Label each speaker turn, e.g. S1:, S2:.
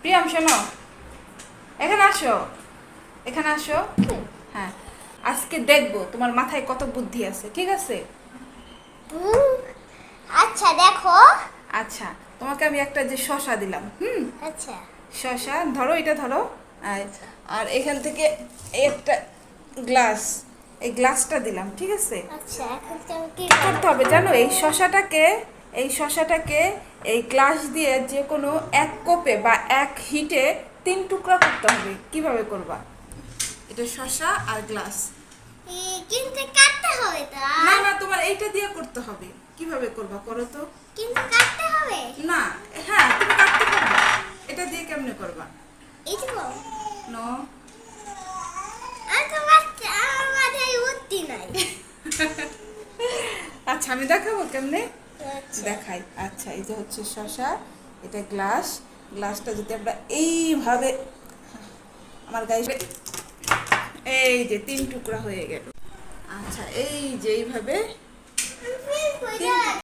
S1: প্রিয়াম শোনো। এখানে আসো। এখানে আসো। হ্যাঁ। আজকে দেখব তোমার মাথায় কত বুদ্ধি আছে ঠিক আছে?
S2: আচ্ছা দেখো।
S1: আচ্ছা তোমাকে আমি একটা যে শশা দিলাম হুম?
S2: আচ্ছা।
S1: শশা ধরো এটা ধরো। আর আর এখান থেকে একটা গ্লাস এই গ্লাসটা দিলাম ঠিক আছে?
S2: আচ্ছা এখন
S1: করতে হবে জানো? এই শশাটাকে এই শশাটাকে এই ক্লাস দিয়ে যে কোনো এক কোপে বা এক হিটে তিন টুকরা করতে হবে। কীভাবে করবা? এটা শশা আর গ্লাস
S2: কিন্তু কাটতে হবে তা।
S1: না না তোমার এইটা দিয়ে করতে হবে। কীভাবে করবা করো তো।
S2: কিন্তু কাটতে হবে?
S1: না হ্যাঁ তুমি কাটতে পারবে। এটা দিয়ে কেমনে করবা?
S2: এই তো
S1: নো
S2: আর বাচ্চা আমার মাথায় বুদ্ধি নাই।
S1: আচ্ছা আমি দেখাবো কেমনে? দেখাই। আচ্ছা এই যে হচ্ছে শশা, এটা গ্লাস। গ্লাসটা যদি আমরা এইভাবে আমার গায়ে এই যে তিন টুকরা হয়ে গেল। আচ্ছা এই যে এইভাবে
S2: যাই?